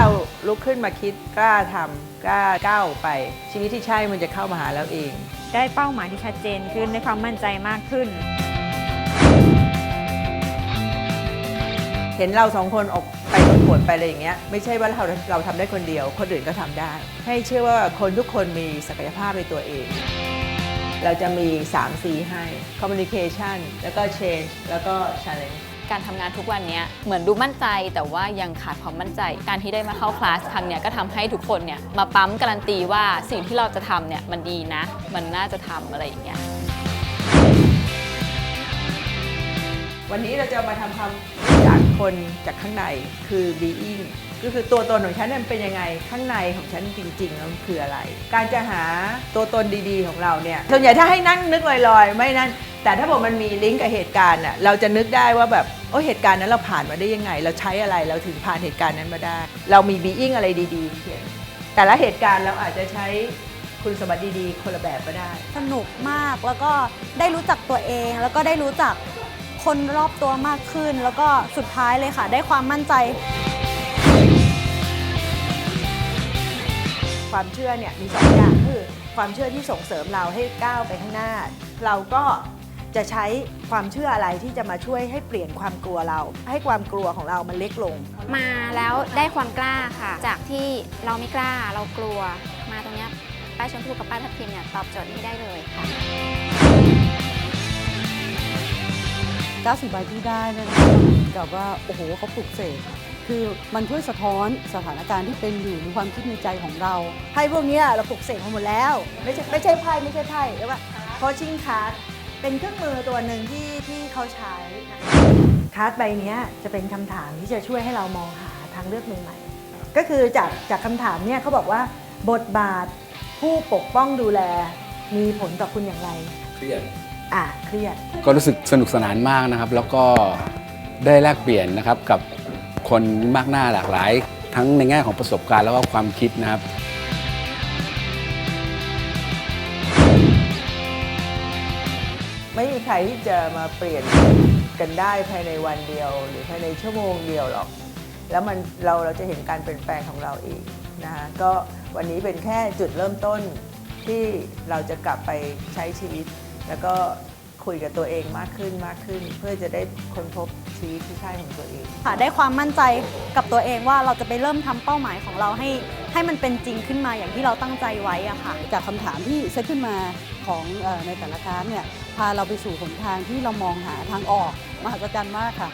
เราลุกขึ้นมาคิดกล้าทำกล้าก้าวไป ชีวิตที่ใช่มันจะเข้ามาหาเราเอง ได้เป้าหมายที่ชัดเจนขึ้นได้ความมั่นใจมากขึ้น เห็นเราสองคนออกไปประกวดไปอะไรอย่างเงี้ยไม่ใช่ว่าเราเราทำได้คนเดียว คนอื่นก็ทำได้ ให้เชื่อว่าคนทุกคนมีศักยภาพในตัวเองเราจะมี 3 C ให้ communication แล้วก็ change แล้วก็ challenge การทำงานทุกวันนี้เหมือนดูมั่นใจ แต่ว่ายังขาดความมั่นใจ การที่ได้มาเข้าคลาสครั้งเนี้ยก็ทำให้ทุกคนเนี่ยมาปั๊มการันตีว่าสิ่งที่เราจะทำเนี่ยมันดีนะ มันน่าจะทำอะไรอย่างเงี้ยวันนี้เราจะมาทำความรู้จักคนจากข้างในคือ being ก็คือตัวตนของฉันนั้นเป็นยังไงข้างในของฉันจริงๆแล้วมันคืออะไร การจะหาตัวตนดีๆของเราเนี่ยส่วนใหญ่ถ้าให้นั่งนึกลอยๆ ไม่นั่น แต่ถ้าบอกมันมีลิงก์กับเหตุการณ์น่ะเราจะนึกได้ว่าแบบโอ้เหตุการณ์นั้นเราผ่านมาได้ยังไง เราใช้อะไรเราถึงผ่านเหตุการณ์นั้นมาได้ เรามี being อะไรดีๆเขียนแต่ละเหตุการณ์เราอาจจะใช้คุณสมบัติดีๆ คนละแบบก็ได้ สนุกมากแล้วก็ได้รู้จักตัวเอง แล้วก็ได้รู้จักคนรอบตัวมากขึ้น แล้วก็สุดท้ายเลยค่ะ ได้ความมั่นใจ ความเชื่อเนี่ยมีสองอย่างคือความเชื่อที่ส่งเสริมเราให้ก้าวไปข้างหน้า เราก็ จะใช้ความเชื่ออะไรที่จะมาช่วยให้เปลี่ยนความกลัวเรา ให้ความกลัวของเรามันเล็กลง มาแล้วได้ความกล้าค่ะ จากที่เราไม่กล้าเรากลัว มาตรงเนี้ยป้ายชมพูกับป้ายทับทิมเนี่ยตอบโจทย์นี้ได้เลยค่ะ90ใบที่ได้เนยนะคะเหมือนกับว่าโอ้โหเขาปลุกเสกคือมันช่วยสะท้อนสถานการณ์ที่เป็นอยู่ในความคิดในใจของเรา ไพ่พวกเนี้ยเราปลุกเสกมาหมดแล้ว ไม่ใช่ไม่ใช่ไพ่ไม่ใช่ไพ่เรียกว่าโคชิ่งคาร์ด เป็นเครื่องมือตัวหนึ่งที่ที่เขาใช้นะคะคาร์ดใบเนี้ยจะเป็นคำถามที่จะช่วยให้เรามองหาทางเลือกใหม่ๆก็คือจากจากคำถามเนี่ยเขาบอกว่าบทบาทผู้ปกป้องดูแลมีผลต่อคุณอย่างไร เครียด อะเครียด ก็รู้สึกสนุกสนานมากนะครับ แล้วก็ได้แลกเปลี่ยนนะครับกับคนมากหน้าหลากหลาย ทั้งในแง่ของประสบการณ์แล้วก็ความคิดนะครับ ไม่มีใครที่จะมาเปลี่ยนกันได้ภายในวันเดียว หรือภายในชั่วโมงเดียวหรอก แล้วมันเราเราจะเห็นการเปลี่ยนแปลงของเราเองนะคะก็วันนี้เป็นแค่จุดเริ่มต้นที่เราจะกลับไปใช้ชีวิต แล้วก็ คุยกับตัวเองมากขึ้นมากขึ้น เพื่อจะได้ค้นพบชีวิตที่ใช่ของตัวเอง ค่ะได้ความมั่นใจกับตัวเองว่าเราจะไปเริ่มทำเป้าหมายของเราให้ ให้มันเป็นจริงขึ้นมาอย่างที่เราตั้งใจไว้อะค่ะ จากคำถามที่เซตขึ้นมาของเออในแต่ละคลาสเนี่ยพาเราไปสู่หนทางที่เรามองหาทางออกมหัศจรรย์มากค่ะ